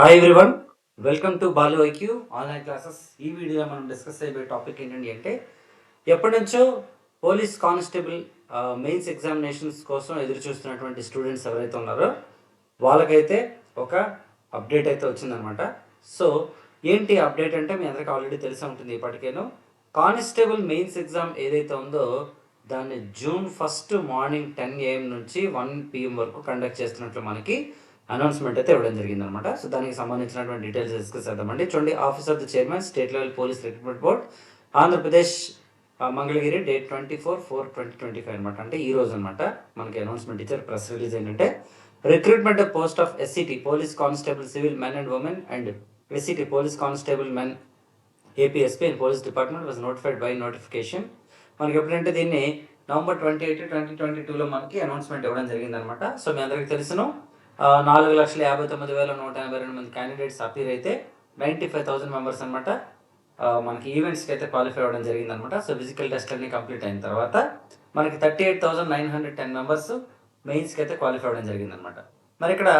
Hi everyone welcome to Balu IQ online classes ఈ వీడియోలో మనం డిస్కస్ అయిపోయే టాపిక్ ఏంటండి అంటే ఎప్పటి నుంచో పోలీస్ కానిస్టేబుల్ మెయిన్స్ ఎగ్జామినేషన్స్ కోసం ఎదురు చూస్తున్నటువంటి స్టూడెంట్స్ ఎవరైతే ఉన్నారో వాళ్ళకైతే ఒక అప్డేట్ అయితే వచ్చిందనమాట సో ఏంటి అప్డేట్ అంటే మీ అందరికీ ఆల్రెడీ తెలిసి ఉంటుంది ఇప్పటికేను. కానిస్టేబుల్ మెయిన్స్ ఎగ్జామ్ ఏదైతే ఉందో దాన్ని June first morning ten AM నుంచి వన్ పిఎం వరకు కండక్ట్ చేస్తున్నట్లు మనకి అనౌన్స్మెంట్ అయితే ఇవ్వడం జరిగింది అనమాట సో దానికి సంబంధించినటువంటి డీటెయిల్స్ డిస్కస్ చేద్దామండి. చూడండి office of the chairman state level police recruitment board Andhra Pradesh Mangalagiri date twenty four four twenty twenty five అనమాట. అంటే ఈ రోజు అనమాట మనకి అనౌన్స్మెంట్ ఇచ్చారు ప్రెస్ రిలీజ్ ఏంటంటే recruitment post of SCT police constable civil men and women and SCT police constable men APSP and police department was notified by notification మనకి ఎప్పుడంటే దీన్ని November twenty eight twenty twenty టూలో మనకి announcement ఇవ్వడం జరిగిందనమాట. So మీ అందరికీ తెలుసును. నాలుగు లక్షల యాభై తొమ్మిది వేల నూట ఎనభై రెండు మంది క్యాండిడేట్స్ అపీర్ అయితే నైంటీ ఫైవ్ థౌసండ్ మెంబర్స్ అనమాట మనకి ఈవెంట్స్కి అయితే క్వాలిఫై అవ్వడం జరిగిందనమాట సో ఫిజికల్ టెస్ట్ అన్ని కంప్లీట్ అయిన తర్వాత మనకి thirty eight thousand nine hundred ten members మెయిన్స్కి అయితే క్వాలిఫై అవ్వడం జరిగిందనమాట మరి ఇక్కడ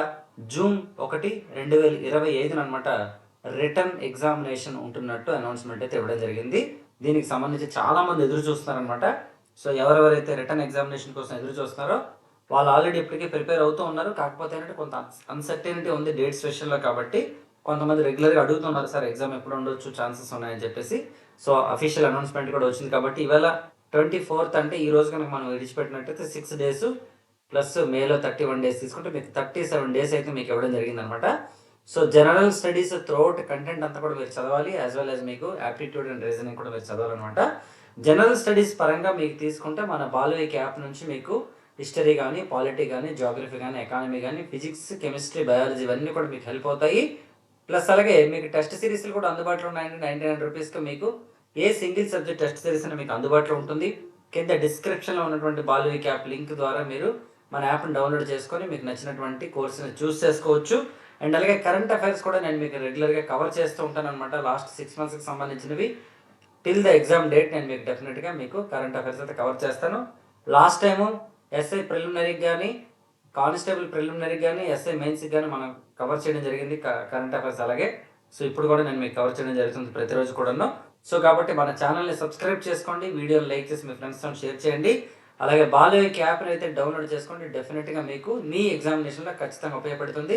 జూన్ ఒకటి రెండు వేల ఇరవై ఐదున అనమాట రిటర్న్ ఎగ్జామినేషన్ ఉంటున్నట్టు అనౌన్స్మెంట్ అయితే ఇవ్వడం జరిగింది. దీనికి సంబంధించి చాలామంది ఎదురు చూస్తున్నారనమాట సో ఎవరెవరైతే రిటర్న్ ఎగ్జామినేషన్ కోసం ఎదురు చూస్తున్నారో వాళ్ళు ఆల్రెడీ ఇప్పటికే ప్రిపేర్ అవుతూ ఉన్నారు. కాకపోతే ఏంటంటే కొంత అన్సర్టెనిటీ ఉంది డేట్స్ విషయంలో కాబట్టి కొంతమంది రెగ్యులర్గా అడుగుతున్నారు సార్ ఎగ్జామ్ ఎప్పుడు ఉండొచ్చు? ఛాన్సెస్ ఉన్నాయని చెప్పేసి. సో అఫీషియల్ అనౌన్స్మెంట్ కూడా వచ్చింది కాబట్టి ఇవాళ ట్వంటీ ఫోర్త్ అంటే ఈ రోజు కనుక మనం విడిచిపెట్టినట్టయితే సిక్స్ డేస్ ప్లస్ మేలో థర్టీ వన్ డేస్ తీసుకుంటే మీకు థర్టీ సెవెన్ డేస్ అయితే మీకు ఇవ్వడం జరిగిందనమాట. So general studies throughout content అంతా కూడా మీరు చదవాలి యాజ్ వెల్ యాజ్ మీకు యాప్టిట్యూడ్ అండ్ రీజనింగ్ కూడా మీరు చదవాలన్నమాట. జనరల్ స్టడీస్ పరంగా మీకు తీసుకుంటే మన బాలువేక్ యాప్ నుంచి మీకు హిస్టరీ కానీ పాలిటీ కానీ జాగ్రఫీ కానీ ఎకానమీ కానీ ఫిజిక్స్ కెమిస్ట్రీ బయాలజీ ఇవన్నీ కూడా మీకు హెల్ప్ అవుతాయి. ప్లస్ అలాగే మీకు టెస్ట్ సిరీస్లు కూడా అందుబాటులో ఉన్నాయండి. నైంటీ నైన్ రూపీస్కి మీకు a single subject test series అని మీకు అందుబాటులో ఉంటుంది. కింద డిస్క్రిప్షన్లో ఉన్నటువంటి బాలువిక్ యాప్ లింక్ ద్వారా మీరు మన యాప్ని డౌన్లోడ్ చేసుకొని మీకు నచ్చినటువంటి కోర్సుని చూస్ చేసుకోవచ్చు. అండ్ అలాగే కరెంట్ అఫైర్స్ కూడా నేను మీకు రెగ్యులర్గా కవర్ చేస్తూ ఉంటాను అనమాట లాస్ట్ సిక్స్ మంత్స్కి సంబంధించినవి. టిల్ ద ఎగ్జామ్ డేట్ నేను మీకు డెఫినెట్గా మీకు కరెంట్ అఫైర్స్ అయితే కవర్ చేస్తాను. లాస్ట్ టైము ఎస్ఐ ప్రిలిమినరీకి కానీ కానిస్టేబుల్ ప్రిలిమినరీకి కానీ ఎస్ఐ మెయిన్స్కి కానీ మనం కవర్ చేయడం జరిగింది కరెంట్ అఫైర్స్ అలాగే. సో ఇప్పుడు కూడా నేను మీకు కవర్ చేయడం జరుగుతుంది ప్రతిరోజు కూడాను. సో కాబట్టి మన ఛానల్ని సబ్స్క్రైబ్ చేసుకోండి వీడియోని లైక్ చేసి మీ ఫ్రెండ్స్తో షేర్ చేయండి. అలాగే బాలయ్య యాప్ని అయితే డౌన్లోడ్ చేసుకోండి డెఫినెట్గా మీకు మీ ఎగ్జామినేషన్లో ఖచ్చితంగా ఉపయోగపడుతుంది.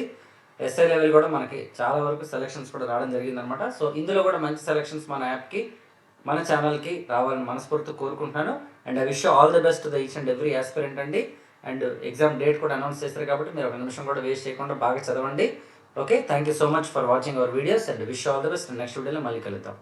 ఎస్ఐ లెవెల్ కూడా మనకి చాలా వరకు సెలెక్షన్స్ కూడా రావడం జరిగిందనమాట సో ఇందులో కూడా మంచి సెలెక్షన్స్ మన యాప్కి మన ఛానల్కి రావాలని మనస్ఫూర్తి కోరుకుంటున్నాను. And I wish all the best the each and every aspirant అండి. అండ్ ఎగ్జామ్ డేట్ కూడా అనౌన్స్ చేస్తారు కాబట్టి మీరు ఒక నిమిషం కూడా వేస్ట్ చేయకుండా బాగా చదవండి. Okay thank you so much for watching our videos and wish all the best next వీడియోలో మళ్ళీ కలుద్దాం.